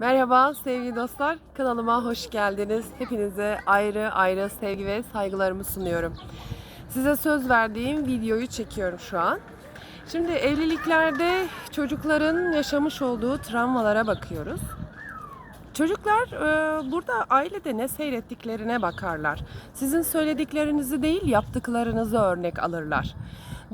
Merhaba sevgili dostlar, kanalıma hoş geldiniz. Hepinize ayrı ayrı sevgi ve saygılarımı sunuyorum. Size söz verdiğim videoyu çekiyorum şu an. Şimdi evliliklerde çocukların yaşamış olduğu travmalara bakıyoruz. Çocuklar e, burada ailede ne seyrettiklerine bakarlar. Sizin söylediklerinizi değil yaptıklarınızı örnek alırlar.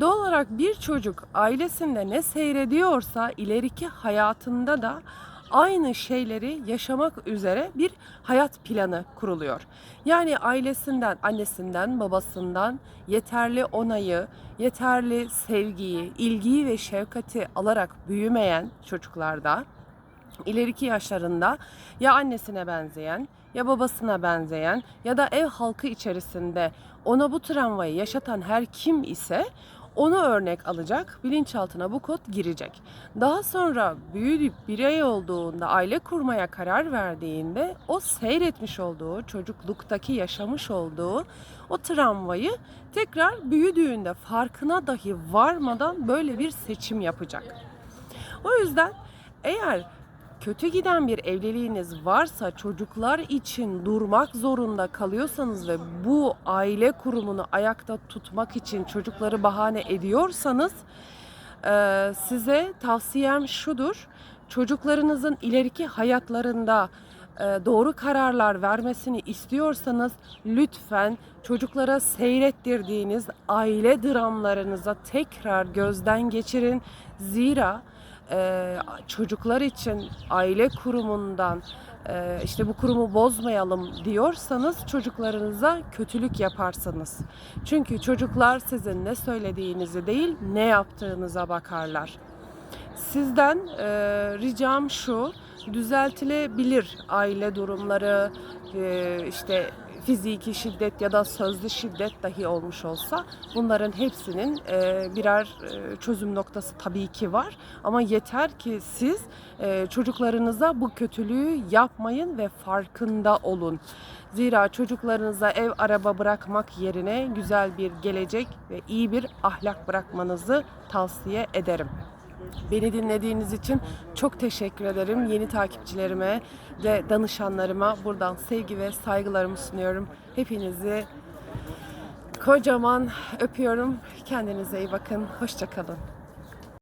Doğal olarak bir çocuk ailesinde ne seyrediyorsa ileriki hayatında da aynı şeyleri yaşamak üzere bir hayat planı kuruluyor. Yani ailesinden, annesinden, babasından yeterli onayı, yeterli sevgiyi, ilgiyi ve şefkati alarak büyümeyen çocuklarda ileriki yaşlarında ya annesine benzeyen ya babasına benzeyen ya da ev halkı içerisinde ona bu travmayı yaşatan her kim ise onu örnek alacak, bilinçaltına bu kod girecek. Daha sonra büyüyüp birey olduğunda, aile kurmaya karar verdiğinde o seyretmiş olduğu, çocukluktaki yaşamış olduğu o travmayı tekrar büyüdüğünde farkına dahi varmadan böyle bir seçim yapacak. O yüzden eğer kötü giden bir evliliğiniz varsa çocuklar için durmak zorunda kalıyorsanız ve bu aile kurumunu ayakta tutmak için çocukları bahane ediyorsanız e, size tavsiyem şudur. Çocuklarınızın ileriki hayatlarında e, doğru kararlar vermesini istiyorsanız lütfen çocuklara seyrettirdiğiniz aile dramlarınıza tekrar gözden geçirin. Zira e, çocuklar için aile kurumundan e, işte bu kurumu bozmayalım diyorsanız çocuklarınıza kötülük yaparsınız. Çünkü çocuklar sizin ne söylediğinizi değil ne yaptığınıza bakarlar. Sizden e, ricam şu, düzeltilebilir aile durumları, e, işte fiziki şiddet ya da sözlü şiddet dahi olmuş olsa bunların hepsinin e, birer e, çözüm noktası tabii ki var. Ama yeter ki siz e, çocuklarınıza bu kötülüğü yapmayın ve farkında olun. Zira çocuklarınıza ev araba bırakmak yerine güzel bir gelecek ve iyi bir ahlak bırakmanızı tavsiye ederim. Beni dinlediğiniz için çok teşekkür ederim. Yeni takipçilerime ve danışanlarıma buradan sevgi ve saygılarımı sunuyorum. Hepinizi kocaman öpüyorum. Kendinize iyi bakın. Hoşçakalın.